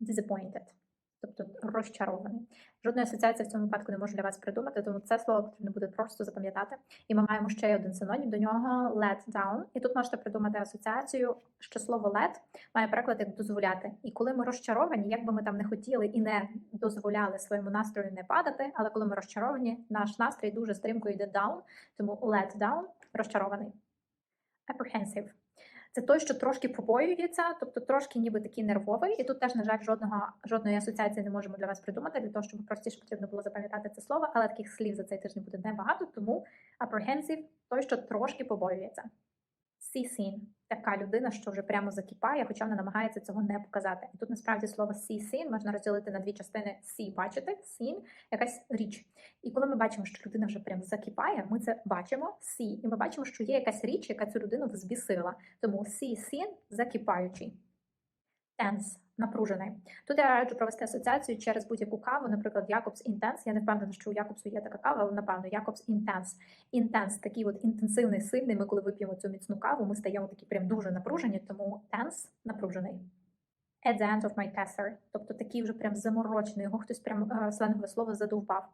disappointed, тобто розчарований. Жодної асоціації в цьому випадку не можу для вас придумати, тому це слово потрібно буде просто запам'ятати. І ми маємо ще один синонім до нього let down. І тут можете придумати асоціацію, що слово let має переклад як дозволяти. І коли ми розчаровані, як би ми там не хотіли і не дозволяли своєму настрою не падати, але коли ми розчаровані, наш настрій дуже стрімко йде down, тому let down розчарований. Apprehensive. Це той, що трошки побоюється, тобто трошки ніби такий нервовий. І тут теж, на жаль, жодного жодної асоціації не можемо для вас придумати, для того, щоб простіше потрібно було запам'ятати це слово, але таких слів за цей тиждень буде небагато, тому apprehensive – той, що трошки побоюється. Seen – така людина, що вже прямо закипає, хоча вона намагається цього не показати. І тут насправді слово seen можна розділити на дві частини сі, – бачити, син – якась річ. І коли ми бачимо, що людина вже прямо закипає, ми це бачимо сі, і ми бачимо, що є якась річ, яка цю людину взбісила. Тому Сі-Син – закипаючий. Tense – напружений. Тут я раджу провести асоціацію через будь-яку каву, наприклад, Якобс Інтенс. Я не впевнена, що у Якобсу є така кава, але напевно Якобс Інтенс. Інтенс – такий от інтенсивний, сильний. Ми коли вип'ємо цю міцну каву, ми стаємо такі прям дуже напружені, тому тенс – напружений. At the end of my tesser, тобто такий вже прям заморочений, його хтось прям е, сленгове слово задовбав.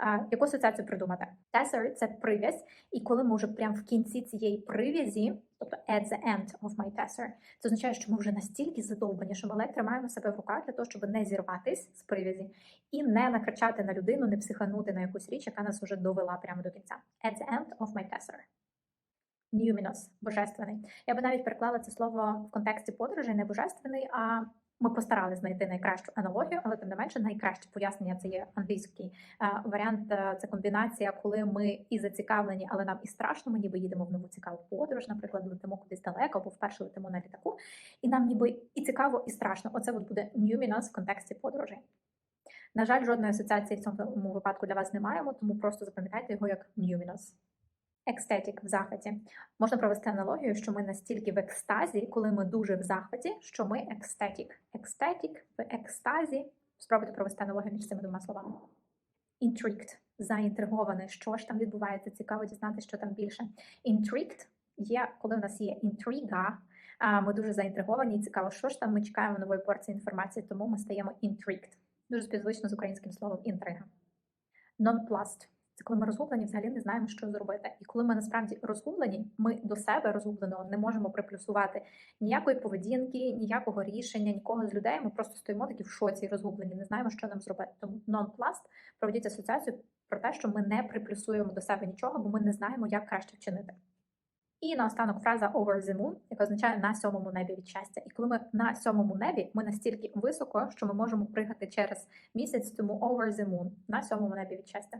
Е, Яку асоціацію придумати? Tesser – це прив'язь, і коли ми вже прям в кінці цієї прив'язі, тобто at the end of my tesser, це означає, що ми вже настільки задовбані, що ми ледь тримаємо себе в руках для того, щоб не зірватись з прив'язі і не накричати на людину, не психанути на якусь річ, яка нас вже довела прямо до кінця. At the end of my tesser. Numinous – божественний. Я би навіть переклала це слово в контексті подорожей не божественний, а ми постаралися знайти найкращу аналогію, але тим не менше найкраще пояснення це є англійський е, варіант. е, Це комбінація, коли ми і зацікавлені, але нам і страшно. Ми ніби їдемо в нову цікаву подорож, наприклад, летимо кудись далеко, або вперше летимо на літаку, і нам ніби і цікаво, і страшно. Оце от буде numinous в контексті подорожей. На жаль, жодної асоціації в цьому випадку для вас не маємо, тому просто запам'ятайте його як numinous. Екстетік в захваті. Можна провести аналогію, що ми настільки в екстазі, коли ми дуже в захваті, що ми екстетік. Екстетік в екстазі. Спробуйте провести аналогію між цими двома словами. Intrigued – заінтригований. Що ж там відбувається? Цікаво дізнатися, що там більше. Intrigued є, коли у нас є інтрига, ми дуже заінтриговані і цікаво, що ж там ми чекаємо нової порції інформації, тому ми стаємо intrigued. Дуже співзвично з українським словом інтрига. Nonplussed – це коли ми розгублені, взагалі не знаємо, що зробити. І коли ми насправді розгублені, ми до себе розгубленого не можемо приплюсувати ніякої поведінки, ніякого рішення, нікого з людей. Ми просто стоїмо такі в шоці розгублені, не знаємо, що нам зробити. Тому nonplussed проведіть асоціацію про те, що ми не приплюсуємо до себе нічого, бо ми не знаємо, як краще вчинити. І наостанок фраза over the moon, яка означає на сьомому небі від щастя. І коли ми на сьомому небі, ми настільки високо, що ми можемо пригати через місяць, тому over the moon, на сьомому небі від щастя.